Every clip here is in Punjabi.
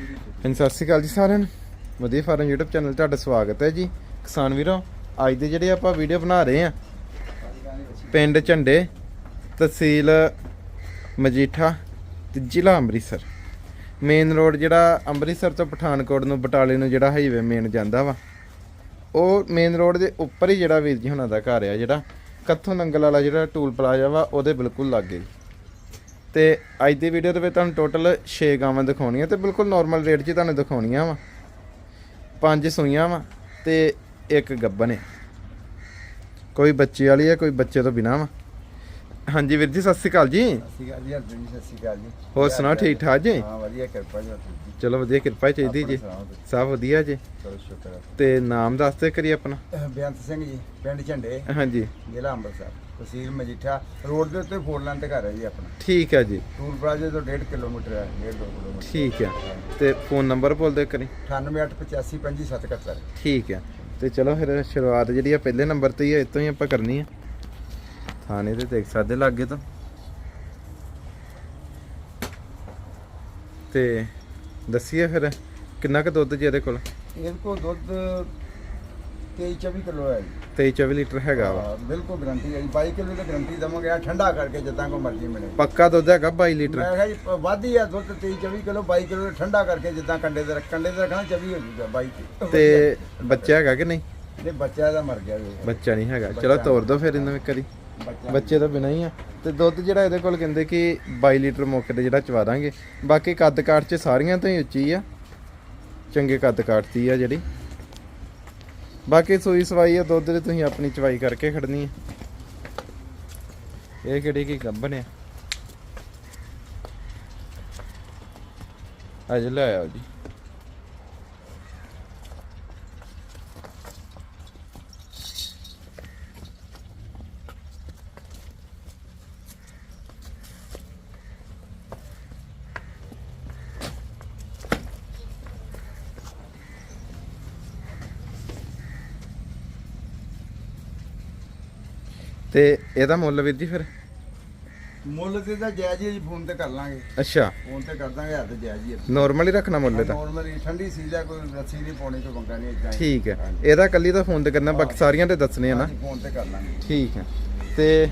ਹਾਂਜੀ, ਸਤਿ ਸ਼੍ਰੀ ਅਕਾਲ ਜੀ ਸਾਰਿਆਂ ਨੂੰ। ਵਧੀਆ ਫਾਰਮ YouTube ਚੈਨਲ ਤੁਹਾਡਾ ਸਵਾਗਤ ਹੈ ਜੀ। ਕਿਸਾਨ ਵੀਰੋ, ਅੱਜ ਦੇ ਜਿਹੜੇ ਆਪਾਂ ਵੀਡੀਓ ਬਣਾ ਰਹੇ ਆ ਪਿੰਡ ਝੰਡੇ, ਤਹਿਸੀਲ ਮਜੀਠਾ ਤੇ ਜ਼ਿਲ੍ਹਾ ਅੰਮ੍ਰਿਤਸਰ। ਮੇਨ ਰੋਡ ਜਿਹੜਾ ਅੰਮ੍ਰਿਤਸਰ ਤੋਂ ਪਠਾਨਕੋਟ ਨੂੰ, ਬਟਾਲੇ ਨੂੰ ਜਿਹੜਾ ਹਾਈਵੇ ਮੇਨ ਜਾਂਦਾ ਵਾ, ਉਹ ਮੇਨ ਰੋਡ ਦੇ ਉੱਪਰ ਹੀ ਜਿਹੜਾ ਵੀਰ ਜੀ ਹੁਣਾਂ ਦਾ ਘਰ ਆ ਜਿਹੜਾ, ਕੱਥੋਂ ਨੰਗਲ ਵਾਲਾ ਜਿਹੜਾ ਟੂਲ ਪਲਾਜ਼ਾ ਵਾ, ਉਹਦੇ ਬਿਲਕੁਲ ਲਾਗੇ। ਜੀ ਤੇ ਅੱਜ ਦੀ ਵੀਡੀਓ ਦੇ ਵਿੱਚ ਤੁਹਾਨੂੰ ਟੋਟਲ 6 ਗਾਵਾਂ ਦਿਖਾਉਣੀਆਂ ਤੇ ਬਿਲਕੁਲ ਨਾਰਮਲ ਰੇਟ 'ਚ ਹੀ ਤੁਹਾਨੂੰ ਦਿਖਾਉਣੀਆਂ ਵਾ। ਪੰਜ ਸੂਈਆਂ ਵਾ ਤੇ ਇੱਕ ਗੱਬਨ ਹੈ ਕੋਈ ਬੱਚੇ ਵਾਲੀ ਹੈ ਕੋਈ ਬੱਚੇ ਤੋਂ ਬਿਨਾ ਵਾ। ਹਾਂਜੀ ਵੀਰ ਜੀ ਸਤਿ ਸ਼੍ਰੀ ਅਕਾਲ ਜੀ। ਸਤਿ ਸ਼੍ਰੀ ਅਕਾਲ ਜੀ ਅਰਜੁਨ ਜੀ ਸਤਿ ਸ਼੍ਰੀ ਅਕਾਲ ਜੀ। ਹੋਰ ਸੁਣਾਓ ਠੀਕ ਠਾਕ ਜੀ? ਹਾਂ ਵਧੀਆ ਕਿਰਪਾ ਜੀ ਚਲੋ ਵਧੀਆ ਕਿਰਪਾ ਚਾਹੀਦੀ ਜੀ? ਸਭ ਵਧੀਆ ਜੀ। ਚਲੋ ਸ਼ੁਕਰ ਹੈ। ਤੇ ਨਾਮ ਦੱਸਦੇ ਕਰੀ ਆਪਣਾ। ਬੇਅੰਤ ਸਿੰਘ ਜੀ ਪਿੰਡ ਝੰਡੇ। ਹਾਂਜੀ। ਜ਼ਿਲ੍ਹਾ ਅੰਮ੍ਰਿਤਸਰ ਤਹਿਸੀਲ ਮਜੀਠਾ। ਰੋਡ ਦੇ ਉੱਤੇ ਫੋਰ ਲਾਈਨ ਤੇ ਘਰ ਹੈ ਜੀ ਆਪਣਾ। ਠੀਕ ਹੈ ਜੀ। ਟੂਲ ਪਲਾਜ਼ੇ ਤੋਂ 1.5 ਕਿਲੋਮੀਟਰ ਹੈ 1.5 ਕਿਲੋਮੀਟਰ। ਠੀਕ ਹੈ। ਤੇ ਫੋਨ ਨੰਬਰ ਬੋਲਦੇ ਕਰੀ 9885555771 ਠੀਕ ਹੈ। ਤੇ ਚਲੋ ਫਿਰ ਸ਼ੁਰੂਆਤ ਜਿਹੜੀ ਆ ਪਹਿਲੇ ਨੰਬਰ ਤੇ ਹੀ ਹੈ ਇਤੋਂ ਹੀ ਆਪਾਂ ਕਰਨੀ ਆ। ਥਾਣੇ ਤੇ ਦੇਖ ਸਕਦੇ ਲਾਗੇ ਤੋਂ। ਤੇ ਦੱਸੀਏ ਫਿਰ ਕਿੰਨਾ ਕੁ ਦੁੱਧ ਜੀ ਇਹਦੇ ਕੋਲ? ਇਹਦੇ ਕੋਲ ਦੁੱਧ 23 24 ਕਿਲੋ ਹੈ ਜੀ। 23 24 ਲੀਟਰ ਹੈਗਾ ਵਾ। ਹਾਂ, ਬਿਲਕੁਲ ਗਰੰਟੀ ਹੈ ਜੀ। 22 ਕਿਲੋ ਦੀ ਗਰੰਟੀ ਦਵਾਂਗੇ ਆ ਠੰਡਾ ਕਰਕੇ ਜਿੱਦਾਂ ਕੋ ਮਰਜ਼ੀ ਮਿਲੇ। ਪੱਕਾ ਦੁੱਧ ਹੈਗਾ 22 ਲੀਟਰ? ਮੈਂ ਕਿਹਾ ਜੀ ਪ- ਵੱਧ ਹੀ ਆ ਦੁੱਧ 23 24 ਕਿਲੋ 22 ਕਿਲੋ ਦਾ ਠੰਡਾ ਕਰਕੇ ਜਿੱਦਾਂ ਕੰਡੇ ਦੇ ਰੱਖ- ਕੰਡੇ ਤੇ ਰੱਖਣਾ 24 ਹੋ ਜੂਗਾ 22 ਤੇ। ਤੇ ਬੱਚਾ ਹੈਗਾ ਕਿ ਨਹੀਂ? ਨੇ ਬੱਚਾ ਇਹਦਾ ਮਰ ਗਿਆ ਜੀ। ਬੱਚਾ ਨਹੀਂ ਹੈਗਾ। ਚਲੋ ਤੋਰ ਦੋ ਫਿਰ ਇਹਨਾਂ ਵਿੱਚ ਕਰੀ ਬੱਚੇ ਤੋਂ ਬਿਨਾਂ ਹੀ ਆ। ਤੇ ਦੁੱਧ ਜਿਹੜਾ ਇਹਦੇ ਕੋਲ ਕਹਿੰਦੇ ਕਿ 22 ਲੀਟਰ ਮੌਕੇ ਤੇ ਜਿਹੜਾ ਚਵਾ ਦਾਂਗੇ। ਬਾਕੀ ਕੱਦ ਕਾਠ ਚ ਸਾਰੀਆਂ ਤੋਂ ਹੀ ਉੱਚੀ ਆ। ਚੰਗੇ ਕੱਦ ਕਾਠ ਦੀ ਆ ਜਿਹੜੀ। ਬਾਕੀ ਸੂਈ ਸਵਾਈ ਆ, ਦੁੱਧ ਦੇ ਤੁਸੀਂ ਆਪਣੀ ਚਵਾਈ ਕਰਕੇ ਖੜਨੀ ਆ। ਇਹ ਕਿਹੜੀ ਕੀ ਗੱਬਨ ਆ? ਅੱਜ ਲੈ ਆਓ ਜੀ। ਤੇ ਇਹਦਾ ਮੁੱਲ ਵੀਰ ਜੀ ਫਿਰ? ਮੁੱਲ ਤੇ ਤਾਂ ਜਾਇਜ਼ ਹੀ ਫੋਨ ਤੇ ਕਰ ਲਾਂਗੇ। ਅੱਛਾ। ਫੋਨ ਤੇ ਕਰ ਦਾਂਗੇ ਹੱਥ ਜਾਇਜ਼ ਹੀ ਨਾਰਮਲ ਹੀ ਰੱਖਣਾ ਮੁੱਲ ਇਹਦਾ? ਨੋਰਮਲੀ ਠੰਡੀ ਸੀ ਦਾ ਕੋਈ ਰੱਸੀ ਨਹੀਂ ਪਾਉਣੀ ਕੋਈ ਬੰਗਾ ਨਹੀਂ ਇਦਾਂ ਠੀਕ ਹੈ। ਇਹਦਾ ਕੱਲੀ ਤਾਂ ਫੋਨ ਤੇ ਕਰਨਾ ਬਾਕੀ ਸਾਰੀਆਂ ਤੇ ਦੱਸਣੇ ਆ ਨਾ? ਫੋਨ ਤੇ ਕਰ ਲਾਂਗੇ। ਠੀਕ ਹੈ। ਤੇ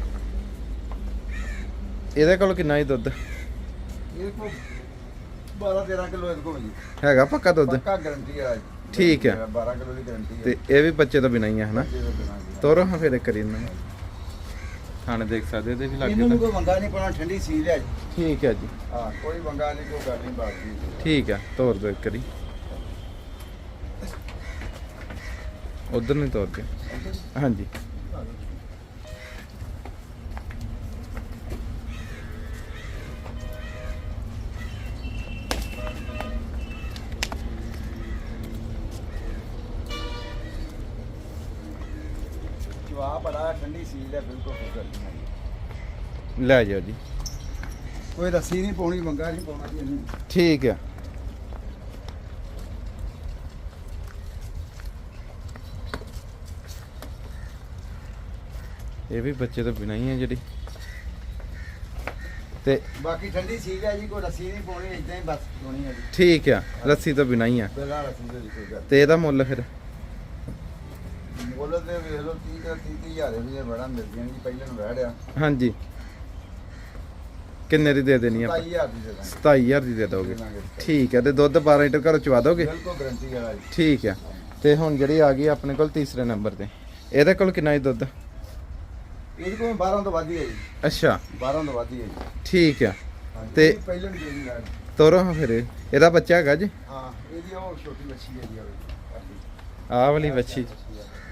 ਇਹਦੇ ਕੋਲ ਕਿੰਨਾ ਹੀ ਦੁੱਧ? ਇਹ ਕੋ 12 13 ਕਿਲੋ ਇਹਦੇ ਕੋਲ ਜੀ। ਹੈਗਾ ਪੱਕਾ ਦੁੱਧ? ਪੱਕਾ ਗਾਰੰਟੀ ਹੈ ਠੀਕ ਹੈ। 12 ਕਿਲੋ ਦੀ ਗਾਰੰਟੀ ਹੈ ਤੇ ਇਹ ਵੀ ਬੱਚੇ ਤੋਂ ਬਿਨਾਂ ਹੀ ਆ ਹਨਾ? ਤੋਂ। ਤੋਰੋ ਹਾਂ ਫਿਰ ਕਰੀ ਇਹਨਾਂ ਨੂੰ। ਖਾਣੇ ਦੇਖ ਸਕਦੇ ਇਹਦੇ ਵੀ ਲੱਗੇ ਇਹਨਾਂ ਤਾਂ ਕੋਈ ਬੰਗਾ ਨਹੀਂ ਪਾਉਣਾ ਠੰਡੀ ਸੀ ਲਿਆ ਜੀ ਠੀਕ ਹੈ ਜੀ। ਹਾਂ ਕੋਈ ਬੰਗਾ ਨਹੀਂ ਕੋਈ ਗੱਲ ਨਹੀਂ ਦੀ ਠੀਕ ਹੈ ਤੋਰ ਦੋ ਇੱਕ ਕਰੀ ਉਧਰ ਨਹੀਂ ਤੋਰਦੇ ਹਾਂਜੀ। ਠੰਡੀ ਬਿਲਕੁਲ ਲੈ ਜਾਓ ਜੀ। ਕੋਈ ਰੱਸੀ ਨਹੀਂ ਪਾਉਣੀ ਬੰਗਾ ਨਹੀਂ ਪਾਉਣਾ ਜੀ ਇਹਨੂੰ ਠੀਕ ਹੈ। ਇਹ ਵੀ ਬੱਚੇ ਤੋਂ ਬਿਨਾਂ ਹੀ ਹੈ ਜਿਹੜੀ। ਤੇ ਬਾਕੀ ਠੰਡੀ ਸੀ ਲਿਆ ਜੀ ਕੋਈ ਰੱਸੀ ਨਹੀਂ ਪਾਉਣੀ ਇਦਾਂ ਹੀ ਬਸ ਪਾਉਣੀ ਹੈ ਜੀ। ਠੀਕ ਆ ਰੱਸੀ ਤੋਂ ਬਿਨਾਂ ਹੀ ਆ ਬਿਨਾਂ ਰੱਸੀ ਦੇ ਕੋਈ ਗੱਲ ਤੇ ਇਹਦਾ ਮੁੱਲ ਫਿਰ? ਮੁੱਲ ਤੇ ਵੇਖ ਲਓ 30 ਦਾ 30 ਹਜ਼ਾਰ ਰੁਪਏ ਬੜਾ ਮਿਲ ਜਾਣ ਜੀ ਪਹਿਲਾਂ ਨੂੰ ਵੜਿਆ ਹਾਂਜੀ। ਕਿੰਨੇ ਦੀ ਦੇ ਦੇਣੀ ਆਪਾਂ? 27000 ਦੀ ਦੇ ਦਾਂਗੇ। 27000 ਦੀ ਦੇ ਦੋਗੇ। ਦੇ ਦਾਂਗੇ। ਠੀਕ ਹੈ ਤੇ ਦੁੱਧ 12 ਲੀਟਰ ਘਰੋਂ ਚਵਾ ਦੋਗੇ? ਬਿਲਕੁਲ ਗਾਰੰਟੀ ਵਾਲਾ ਜੀ। ਠੀਕ ਹੈ ਤੇ ਹੁਣ ਜਿਹੜੀ ਆ ਗਈ ਆਪਣੇ ਕੋਲ ਤੀਸਰੇ ਨੰਬਰ ਤੇ। ਇਹਦੇ ਕੋਲ ਕਿੰਨਾ ਹੀ ਦੁੱਧ? ਇਹਦੇ ਕੋਲ 12 ਤੋਂ ਵੱਧ ਹੀ ਹੈ ਜੀ। ਅੱਛਾ। 12 ਤੋਂ ਵੱਧ ਹੀ ਹੈ ਜੀ। ਠੀਕ ਆ ਹਾਂਜੀ, ਤੇ- ਪਹਿਲਾਂ ਨੂੰ ਜਿਹੜੀ ਲੈਣ ਤੋਰੋ ਹਾਂ ਫਿਰ ਇਹ। ਇਹਦਾ ਬੱਚਾ ਹੈਗਾ ਜੀ? ਹਾਂ ਇਹਦੀ ਉਹ ਛੋਟੀ ਮੱਛੀ ਹੈ ਜੀ ਆਹ ਵਾਲੀ ਵੱਛੀ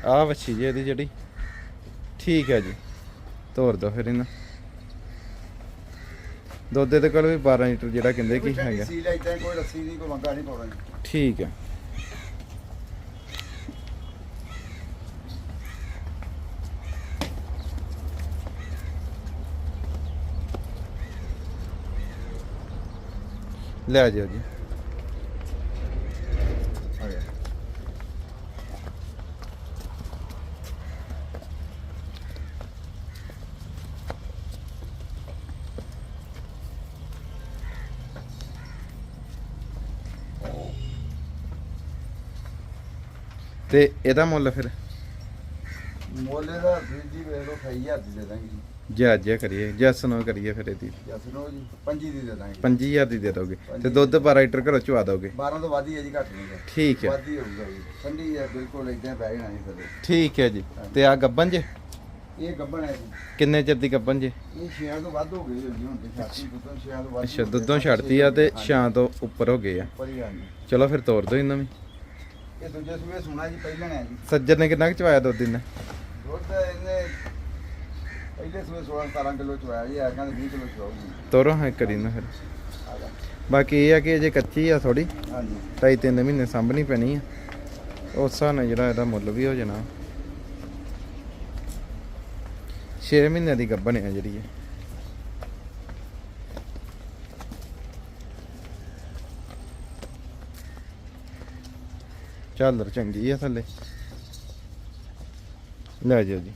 ਆਹ ਵੱਛੀ ਜੀ ਇਹਦੀ ਜਿਹੜੀ। ਠੀਕ ਹੈ ਜੀ। ਤੋਰ ਦੋ ਫਿਰ ਇਹਨਾਂ। ਦੁੱਧ ਦੇ ਕੋਲ ਵੀ 12 ਲੀਟਰ ਜਿਹੜਾ ਕਹਿੰਦੇ ਕਿ ਹੈਗਾ। ਸੀ ਲੈ ਇਦਾਂ ਕੋਈ ਰੱਸੀ ਨਹੀਂ ਕੋਈ ਮੰਗਾ ਨਹੀਂ ਪਾਉਣਾ ਠੀਕ ਹੈ। ਲੈ ਜਾਓ ਜੀ ਆ ਗਿਆ ਤੇ ਇਹਦਾ ਮੁੱਲ ਫਿਰ? ਮੋਲੇ ਦਾ ਵੀਰ ਜੀ ਵੇਖ ਲਓ 28000 ਦੀ ਦੇ ਦਾਂਗੇ ਜੀ। ਜੈ ਜੈ ਕਰੀਏ ਜੈਸ ਨੋ ਕਰੀਏ ਫਿਰ ਇਹਦੀ। ਜਸ ਲਓ ਜੀ 25 ਦੀ ਦੇ ਦਾਂਗੇ। 5000 ਦੀ ਦੇ ਦੋਗੇ। ਤੇ ਦੁੱਧ 12 ਲੀਟਰ ਘਰੋਂ ਚਵਾ ਦੋਗੇ। 12 ਤੋਂ ਵੱਧ ਹੀ ਹੈ ਜੀ ਘੱਟ ਨਹੀਂ ਹੈ। ਠੀਕ ਹੈ। ਵੱਧ ਹੀ ਹੋਊਗਾ ਜੀ। ਠੰਡੀ ਹੈ ਬਿਲਕੁਲ ਇਦਾਂ ਬਹਿ ਜਾਣਾ ਜੀ ਥੱਲੇ ਠੀਕ ਹੈ ਜੀ। ਤੇ ਆ ਗੱਬਨ ਜੇ? ਇਹ ਗੱਬਣ ਹੈ ਜੀ। ਕਿੰਨੇ ਚਿਰ ਦੀ ਗੱਬਨ ਜੇ? ਇਹ ਛਿਆਂ ਤੋਂ ਵੱਧ ਹੋ ਗਈ ਜੀ ਹੁਣ ਤੇ ਛਾਤੀ ਦੁੱਧੋਂ ਛਿਆਂ ਤੋਂ ਵੱਧ ਅੱਛਾ। ਦੁੱਧੋਂ ਛੱਡਤੀ ਆ ਤੇ ਛਾਂ ਤੋਂ ਉੱਪਰ ਹੋ ਗਏ ਆ। ਚਲੋ ਫਿਰ ਤੋਰ ਦੋ ਇਹਨਾਂ ਵੀ ਇਹ ਦੂਜੇ ਸੂਏ ਸੁਣਾ ਜੀ ਪਹਿਲਾਂ ਹੈ ਜੀ। ਸੱਜਰ ਨੇ ਕਿੰਨਾ ਕੁ ਚਵਾਇਆ ਦੁੱਧ ਇਹਨਾਂ? ਦੁੱਧ ਇਹਨੇ ਪਹਿਲੇ ਸੂਏ 16 17 ਕਿਲੋ ਚੁਆਇਆ ਜੀ ਐਕਾਂ 20 ਕਿਲੋ ਚੁਆਉਗੀ ਤੋਰੋ ਹਾਂ ਕਰੀ ਨਾ ਫਿਰ। ਜਾ। ਬਾਕੀ ਇਹ ਆ ਕਿ ਅਜੇ ਕੱਚੀ ਆ ਥੋੜੀ ਹਾਂਜੀ। ਢਾਈ ਤਿੰਨ ਮਹੀਨੇ ਸਾਂਭਣੀ ਪੈਣੀ ਆ। ਉਸ ਹਿਸਾਬ ਨਾਲ ਜਿਹੜਾ ਇਹਦਾ ਮੁੱਲ ਵੀ ਹੋ ਜਾਣਾ। 6 ਮਹੀਨਿਆਂ ਦੀ ਗੱਭਣ ਆ ਜਿਹੜੀ ਇਹ। ਝਾਲਰ ਚੰਗੀ ਆ ਥੱਲੇ ਲੈ ਜਾਓ ਜੀ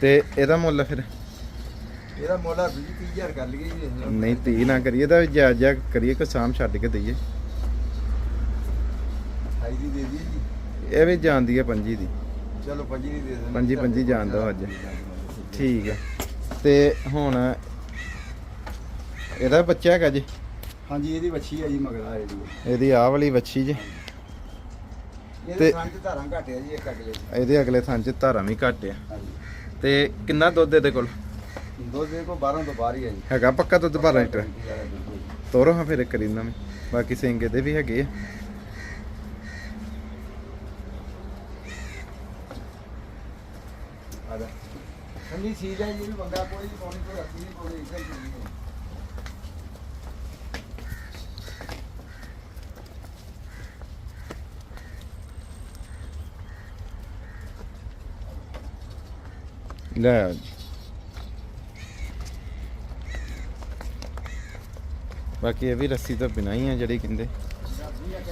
ਤੇ ਇਹਦਾ ਮੁੱਲ ਫਿਰ ਇਹਦਾ ਮੁੱਲ ਆ ਵੀਰ ਜੀ 30000 ਕਰ ਲਈਏ ਜੀ ਨਹੀਂ ਤੀ ਨਾ ਕਰੀਏ ਤਾਂ ਜਾਇਜ਼ ਜਾ ਕਰੀਏ ਕੋਈ ਸਾਮ ਛੱਡ ਕੇ ਦਈਏ। ਅਠਾਈ ਦੀ ਦੇ ਦਈਏ ਜੀ। ਇਹ ਵੀ ਜਾਂਦੀ ਹੈ ਪੰਜੀ ਦੀ। ਚਲੋ ਪੰਜੀ ਦੀ ਦੇ ਦਿੰਦੇ ਪੰਜੀ- ਪੰਜੀ ਜਾਣ ਦਿਓ ਅੱਜ। ਠੀਕ ਹੈ ਤੇ ਹੁਣ ਇਹਦਾ ਬੱਚਾ ਹੈਗਾ ਜੀ? ਹਾਂਜੀ ਇਹਦੀ ਵੱਛੀ ਹੈ ਜੀ ਮਗਰਾ ਇਹਦੀ। ਇਹਦੀ ਆਹ ਵਾਲੀ ਵੱਛੀ ਜੀ। ਇਹਦੇ ਤੇ- ਸੰਜ ਧਾਰਾਂ ਘੱਟ ਹੈ ਜੀ ਇੱਕ ਅਗਲੇ 'ਚ। ਇਹਦੇ ਅਗਲੇ ਥਾਂ 'ਚ ਧਾਰਾਂ ਵੀ ਘੱਟ ਆ। ਹਾਂਜੀ। ਤੇ ਕਿੰਨਾ ਦੁੱਧ ਇਹਦੇ ਕੋਲ? ਦੁੱਧ ਦੇ ਕੋ 12 ਤੋਂ ਬਾਹਰ ਹੀ ਹੈ ਜੀ ਹੈਗਾ ਪੱਕਾ ਦੁੱਧ 12 ਲੀਟਰ। ਤੋਰੋ ਹਾਂ ਫਿਰ ਕਰੀ ਨਾ। ਵੀ ਬਾਕੀ ਸਿੰਘ ਇਹਦੇ ਵੀ ਹੈਗੇ ਆ। ਠੰਡੀ ਹੈ ਜੀ ਬੰਦਾ ਕੋਈ ਰੱਖੀ ਨਹੀਂ ਇੱਦਾਂ। ਲੈ ਜੀ। ਬਾਕੀ ਇਹ ਵੀ ਰੱਸੀ ਤੋਂ ਬਿਨਾਂ ਹੀ ਆ ਜਿਹੜੀ ਕਹਿੰਦੇ।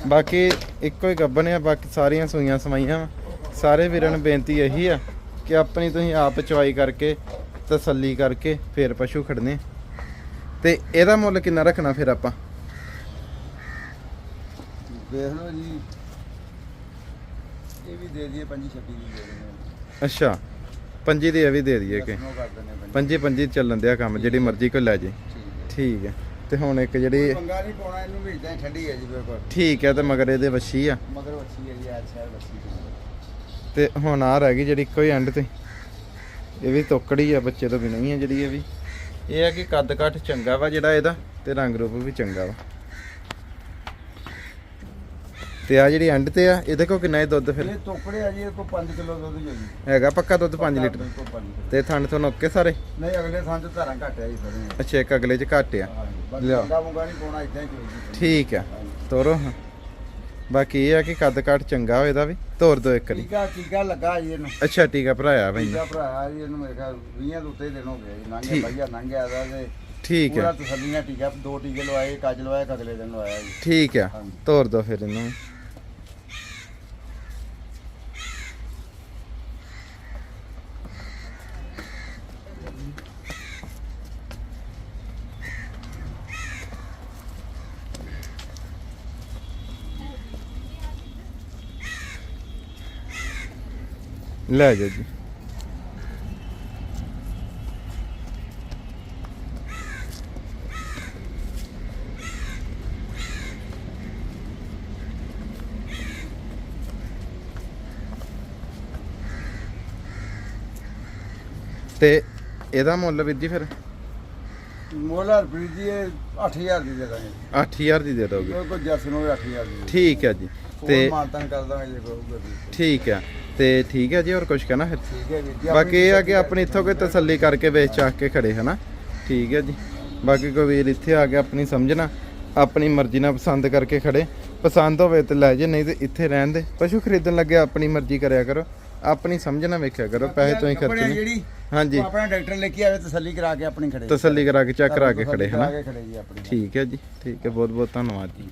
ਬਾਕੀ ਇੱਕੋ ਹੀ ਗੱਬਨ ਆ ਬਾਕੀ ਸਾਰੀਆਂ ਸੂਈਆਂ ਸਮਾਈਆਂ। ਸਾਰੇ ਵੀਰਾਂ ਨੂੰ ਬੇਨਤੀ ਇਹੀ ਆ ਕਿ ਆਪਣੀ ਤੁਸੀਂ ਆਪ ਚਵਾਈ ਕਰਕੇ ਤਸੱਲੀ ਕਰਕੇ ਫੇਰ ਪਸ਼ੂ ਖੜਨੇ ਤੇ ਇਹਦਾ ਮੁੱਲ ਕਿੰਨਾ ਰੱਖਣਾ ਫਿਰ ਆਪਾਂ? ਦੇਖ ਲਓ ਜੀ। ਇਹ ਵੀ ਦੇ ਦਈਏ 25 26 ਦੀ ਦੇ ਦਿੰਦੇ ਅੱਛਾ ਪੰਜੀ ਦੀ ਇਹ ਵੀ ਦੇ ਦਈਏ ਕਿ ਪੰਜੀ। ਪੰਜੀ ਚੱਲਣ ਦਿਆ ਕੰਮ ਜਿਹੜੀ ਮਰਜ਼ੀ ਕੋਈ ਲੈ ਜੇ। ਠੀਕ ਹੈ। ਤੇ ਹੁਣ ਇੱਕ ਜਿਹੜੀ ਪੰਗਾ ਨਹੀਂ ਪਾਉਣਾ ਇਹਨੂੰ ਵੀ ਇਦਾਂ ਠੰਡੀ ਹੈ ਜੀ ਬਿਲਕੁਲ। ਠੀਕ ਹੈ ਤੇ ਮਗਰ ਇਹਦੇ ਵੱਛੀ ਆ। ਮਗਰ ਵੱਛੀ ਹੈ ਜੀ ਅੱਜ ਸ਼ਹਿਰ ਵੱਛੀ। ਤੇ ਹੁਣ ਆ ਰਹਿ ਗਈ ਜਿਹੜੀ ਇੱਕੋ ਹੀ ਐਂਡ ਤੇ। ਇਹ ਵੀ ਤੋਕੜੀ ਆ ਬੱਚੇ ਤੋਂ ਬਿਨਾਂ ਹੀ ਆ ਜਿਹੜੀ ਇਹ ਵੀ। ਇਹ ਆ ਕਿ ਕੱਦ ਕੱਠ ਚੰਗਾ ਵਾ ਜਿਹੜਾ ਇਹਦਾ ਤੇ ਰੰਗ ਰੂਪ ਵੀ ਚੰਗਾ ਵਾ। ਤੇ ਆ ਜਿਹੜੀ ਐਂਡ ਤੇ ਆ ਇਹਦੇ ਕੋ ਕਿੰਨਾ ਇਹ ਦੁੱਧ ਫਿਰ? ਇਹ ਟੋਕੜੇ ਆ ਜੀ ਇਹ ਕੋ 5 ਕਿਲੋ ਦੁੱਧ ਜੀ। ਹੈਗਾ ਪੱਕਾ ਦੁੱਧ 5 ਲੀਟਰ। ਤੇ ਥਣ ਤੋਂ ਨੋਕੇ ਸਾਰੇ? ਨਹੀਂ ਅਗਲੇ ਥਾਂ ਤੇ ਧਾਰਾਂ ਘੱਟ ਜੀ ਸਾਰੇ ਅੱਛਾ ਇੱਕ ਅਗਲੇ ਚ ਘੱਟ ਆ। ਚੋਈ ਠੀਕ ਆ। ਤੋਰੋ। ਬਾਕੀ ਇਹ ਆ ਕਿ ਕੱਦ ਕੱਠ ਚੰਗਾ ਹੋਏ ਦਾ ਵੀ। ਤੋਰ ਦੋ ਇੱਕ ਵਾਰੀ। ਟੀਕਾ ਟੀਕਾ ਲੱਗਾ ਜੀ ਇਹਨੂੰ। ਅੱਛਾ ਟੀਕਾ ਭਰਾਇਆ ਬਈ ਟੀਕਾ ਭਰਾਇਆ ਜੀ ਇਹਨੂੰ ਮੇਰੇ ਖਿਆਲ 20 ਤੋਂ ਉੱਤੇ ਦਿਨ ਹੋ ਗਏ ਜੀ। ਲੰਘਿਆ। ਭਈਆ ਲੰਘਿਆ ਦਾ ਤੇ ਠੀਕ ਪੂਰਾ ਹੈ ਤਸੱਲੀ ਨਾਲ ਟੀਕਾ ਦੋ ਟੀਕੇ ਲਵਾਏ ਇੱਕ ਅੱਜ ਲਵਾਇਆ ਅਗਲੇ ਦਿਨ ਲਵਾਇਆ ਜੀ। ਠੀਕ ਆ। ਤੋਰ ਦੋ ਫਿਰ ਇਹਨੂੰ। ਲੈ ਜਾ ਜੀ। ਤੇ ਇਹਦਾ ਮੁੱਲ ਵੀਰ ਜੀ ਫਿਰ? ਮੋਲਾ ਰੁਪਏ ਦੀ ਇਹ 8000 ਦੀ ਦੇ ਦਾਂਗੇ। 8000 ਦੀ ਦੇ ਦੋਗੇ। ਕੋਈ ਕੋਈ ਜੱਸ ਨੂੰ ਵੀ 8000 ਦੀ ਠੀਕ ਹੈ ਜੀ। ਤੇ ਤੇ ਮਾਨਤਨ ਕਰ ਦਾਂਗੇ ਜੇ ਕੋਈ ਹੋਊਗਾ ਵੀ। ਠੀਕ ਹੈ। ਤੇ ਠੀਕ ਹੈ ਜੀ ਹੋਰ ਕੁਝ ਕਹਿਣਾ ਫਿਰ? ਠੀਕ ਹੈ ਵੀਰ ਜੀ ਬਾਕੀ ਇਹ ਆ ਕਿ ਆਪਣੀ ਇੱਥੋਂ ਕੋਈ ਤਸੱਲੀ ਕਰਕੇ ਵੇਚ ਚਾਕ ਕੇ ਖੜੇ ਹਨਾ? ਠੀਕ ਹੈ ਜੀ। ਬਾਕੀ ਕੋਈ ਵੀਰ ਇੱਥੇ ਆ ਕੇ ਆਪਣੀ ਸਮਝਣਾ ਆਪਣੀ ਮਰਜ਼ੀ ਨਾਲ ਪਸੰਦ ਕਰਕੇ ਖੜੇ। ਪਸੰਦ ਹੋਵੇ ਤੇ ਲੈ ਜੇ ਨਹੀਂ ਤੇ ਇੱਥੇ ਰਹਿਣ ਦੇ। ਪਸ਼ੂ ਖਰੀਦਣ ਲੱਗੇ ਆਪਣੀ ਮਰਜ਼ੀ ਕਰਿਆ ਕਰੋ। ਆਪਣੀ ਸਮਝਣਾ ਵੇਖਿਆ ਕਰੋ ਪੈਸੇ ਤੋਂ ਹੀ ਖਰਚਣੇ ਜਿਹੜੀ ਹਾਂਜੀ। ਆਪਣਾ ਡਾਕਟਰ ਲੈ ਕੇ ਆਵੇ ਤਸੱਲੀ ਕਰਾ ਕੇ ਆਪਣੀ ਖੜੇ। ਤਸੱਲੀ ਕਰਾ ਕੇ ਚੈੱਕ ਕਰਾ ਕੇ ਖੜੇ ਹਨਾ? ਠੀਕ ਹੈ ਜੀ। ਠੀਕ ਹੈ ਬਹੁਤ ਬਹੁਤ ਧੰਨਵਾਦ ਜੀ।